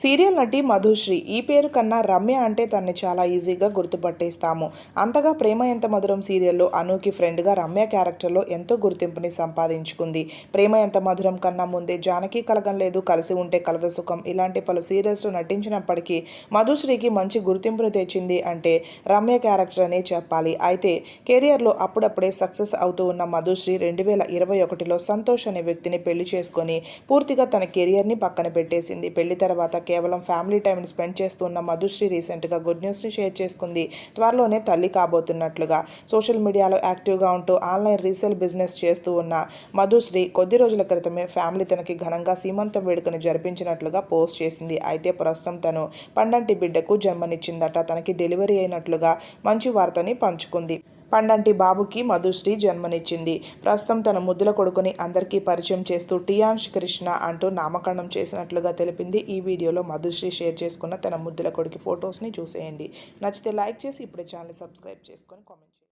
Serial నటి మధుశ్రీ ఈ పేరు కన్నా రమ్య అంటే తన్ని చాలా ఈజీగా గుర్తుపట్టేస్తాము. అంతగా ప్రేమ ఎంత మధురం సీరియల్లో అనూకి ఫ్రెండ్గా రమ్య క్యారెక్టర్లో ఎంతో గుర్తింపుని సంపాదించుకుంది. ప్రేమ ఎంత మధురం కన్నా ముందే జానకి కలగం లేదు కలిసి ఉంటే కలద సుఖం. ఇలాంటి పలు సీరియల్స్లో నటించినప్పటికీ మధుశ్రీకి మంచి గుర్తింపును తెచ్చింది అంటే రమ్య క్యారెక్టర్ అనే చెప్పాలి. అయితే కెరియర్లో అప్పుడప్పుడే సక్సెస్ అవుతూ ఉన్న మధుశ్రీ రెండు వేల ఇరవై ఒకటిలో సంతోష్ అనే వ్యక్తిని పెళ్ళి చేసుకొని పూర్తిగా తన కెరియర్ని పక్కన పెట్టేసింది. పెళ్ళి తర్వాత కేవలం ఫ్యామిలీ టైంని స్పెండ్ చేస్తున్న మధుశ్రీ రీసెంట్గా గుడ్ న్యూస్ని షేర్ చేసుకుంది. త్వరలోనే తల్లి కాబోతున్నట్లుగా సోషల్ మీడియాలో యాక్టివ్గా ఉంటూ ఆన్లైన్ రీసేల్ బిజినెస్ చేస్తూ ఉన్న మధుశ్రీ కొద్ది రోజుల క్రితమే ఫ్యామిలీ తనకి ఘనంగా సీమంతం వేడుకను జరిపించినట్లుగా పోస్ట్ చేసింది. అయితే ప్రస్తుతం తను పండంటి బిడ్డకు జన్మనిచ్చిందట. తనకి డెలివరీ అయినట్లుగా మంచి వార్తని పంచుకుంది. పండంటి బాబుకి మధుశ్రీ జన్మనిచ్చింది. ప్రస్తుతం తన ముద్దుల కొడుకుని అందరికీ పరిచయం చేస్తూ టియాన్ష్ కృష్ణ అంటూ నామకరణం చేసినట్లుగా తెలిపింది. ఈ వీడియోలో మధుశ్రీ షేర్ చేసుకున్న తన ముద్దుల కొడుకు ఫొటోస్ని చూసేయండి. నచ్చితే లైక్ చేసి ఇప్పుడే ఛానల్ సబ్స్క్రైబ్ చేసుకొని కామెంట్ చేయండి.